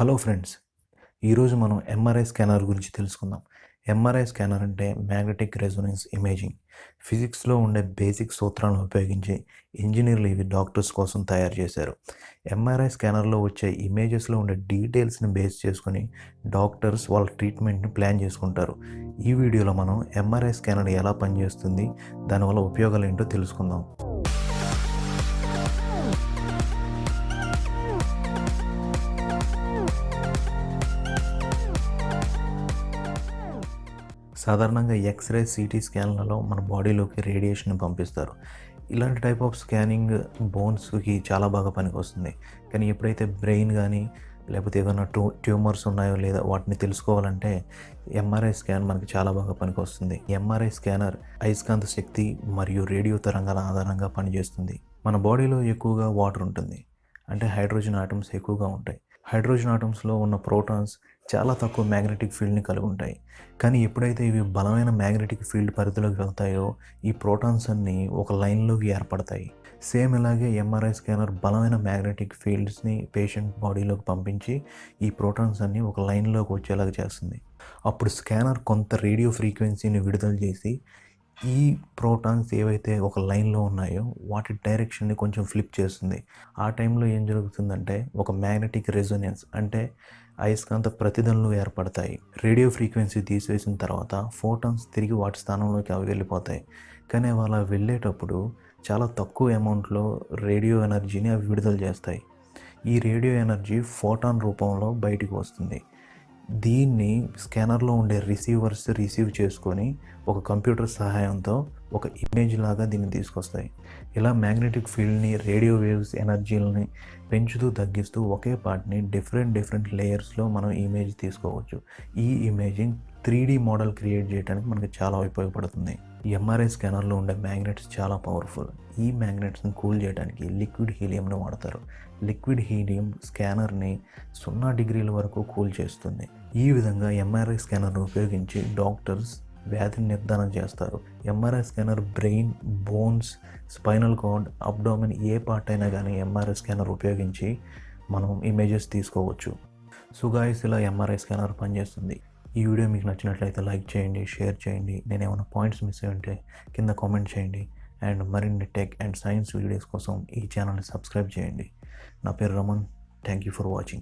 Hello friends ఈరోజు మనం MRI scanner గురించి తెలుసుకుందాం. ఎంఆర్ఐ స్కానర్ అంటే మ్యాగ్నెటిక్ రెజొనెన్స్ ఇమేజింగ్. ఫిజిక్స్లో ఉండే బేసిక్ సూత్రాలను ఉపయోగించి ఇంజనీర్లు ఇవి డాక్టర్స్ కోసం తయారు చేశారు. ఎంఆర్ఐ స్కానర్లో వచ్చే ఇమేజెస్లో ఉండే డీటెయిల్స్ని బేస్ చేసుకొని డాక్టర్స్ వాళ్ళ ట్రీట్మెంట్ని ప్లాన్ చేసుకుంటారు. ఈ వీడియోలో మనం ఎంఆర్ఐ స్కానర్ ఎలా పనిచేస్తుంది దానివల్ల ఉపయోగాలు ఏంటో తెలుసుకుందాం. సాధారణంగా ఎక్స్రే సిటీ స్కాన్లలో మన బాడీలోకి రేడియేషన్ పంపిస్తారు. ఇలాంటి టైప్ ఆఫ్ స్కానింగ్ బోన్స్కి చాలా బాగా పనికొస్తుంది. కానీ ఎప్పుడైతే బ్రెయిన్ కానీ లేకపోతే ఏదైనా టూ ట్యూమర్స్ ఉన్నాయో లేదా వాటిని తెలుసుకోవాలంటే ఎంఆర్ఐ స్కాన్ మనకి చాలా బాగా పనికొస్తుంది. ఎంఆర్ఐ స్కానర్ అయస్కాంత శక్తి మరియు రేడియో తరంగాల ఆధారంగా పనిచేస్తుంది. మన బాడీలో ఎక్కువగా వాటర్ ఉంటుంది. అంటే హైడ్రోజన్ ఆటమ్స్ ఎక్కువగా ఉంటాయి. హైడ్రోజన్ ఆటమ్స్లో ఉన్న ప్రోటాన్స్ చాలా తక్కువ మ్యాగ్నెటిక్ ఫీల్డ్ని కలిగి ఉంటాయి. కానీ ఎప్పుడైతే ఇవి బలమైన మ్యాగ్నెటిక్ ఫీల్డ్ పరిధిలోకి వెళ్తాయో ఈ ప్రోటాన్స్ అన్నీ ఒక లైన్లోకి ఏర్పడతాయి. సేమ్ ఇలాగే ఎంఆర్ఐ స్కానర్ బలమైన మ్యాగ్నెటిక్ ఫీల్డ్స్ని పేషెంట్ బాడీలోకి పంపించి ఈ ప్రోటాన్స్ అన్నీ ఒక లైన్లోకి వచ్చేలాగా చేస్తుంది. అప్పుడు స్కానర్ కొంత రేడియో ఫ్రీక్వెన్సీని విడుదల చేసి ఈ ప్రోటాన్స్ ఏవైతే ఒక లైన్లో ఉన్నాయో వాటి డైరెక్షన్ని కొంచెం ఫ్లిప్ చేస్తుంది. ఆ టైంలో ఏం జరుగుతుందంటే ఒక మ్యాగ్నెటిక్ రెజొనెన్స్ అంటే అయస్కాంత ప్రతిదనలు ఏర్పడతాయి. రేడియో ఫ్రీక్వెన్సీ తీసివేసిన తర్వాత ఫోటాన్స్ తిరిగి వాటి స్థానంలోకి అవి వెళ్ళిపోతాయి. కానీ అవి అలా వెళ్ళేటప్పుడు చాలా తక్కువ అమౌంట్లో రేడియో ఎనర్జీని అవి విడుదల చేస్తాయి. ఈ రేడియో ఎనర్జీ ఫోటాన్ రూపంలో బయటికి వస్తుంది. దీన్ని స్కానర్లో ఉండే రిసీవర్స్ రిసీవ్ చేసుకొని ఒక కంప్యూటర్ సహాయంతో ఒక ఇమేజ్ లాగా దీన్ని తీసుకొస్తాయి. ఇలా మ్యాగ్నెటిక్ ఫీల్డ్ని రేడియో వేవ్స్ ఎనర్జీలని పెంచుతూ తగ్గిస్తూ ఒకే పార్ట్ని డిఫరెంట్ డిఫరెంట్ లేయర్స్లో మనం ఇమేజ్ తీసుకోవచ్చు. ఈ imaging three D model create చేయడానికి మనకి చాలా ఉపయోగపడుతుంది. ఎంఆర్ఐ స్కానర్లో ఉండే మ్యాగ్నెట్స్ చాలా పవర్ఫుల్. ఈ మ్యాగ్నెట్స్ని కూల్ చేయడానికి లిక్విడ్ హీలియంను వాడతారు. లిక్విడ్ హీలియం స్కానర్ని సున్నా డిగ్రీల వరకు కూల్ చేస్తుంది. ఈ విధంగా ఎంఆర్ఐ స్కానర్ను ఉపయోగించి డాక్టర్స్ వ్యాధిని నిర్ధారణ చేస్తారు. MRI scanner brain bones spinal cord abdomen ఏ పార్ట్ అయినా కానీ ఎంఆర్ఐ స్కానర్ ఉపయోగించి మనం ఇమేజెస్ తీసుకోవచ్చు. సో గాయస్ ఇలా ఎంఆర్ఐ స్కానర్ పనిచేస్తుంది. ఈ వీడియో మీకు నచ్చినట్లయితే లైక్ చేయండి షేర్ చేయండి. నేను ఏమైనా పాయింట్స్ మిస్ అయి ఉంటే కింద కామెంట్ చేయండి. అండ్ మరిన్ని టెక్ అండ్ సైన్స్ వీడియోస్ కోసం ఈ ఛానల్ని సబ్స్క్రైబ్ చేయండి. నా పేరు Raman. Thank you for watching.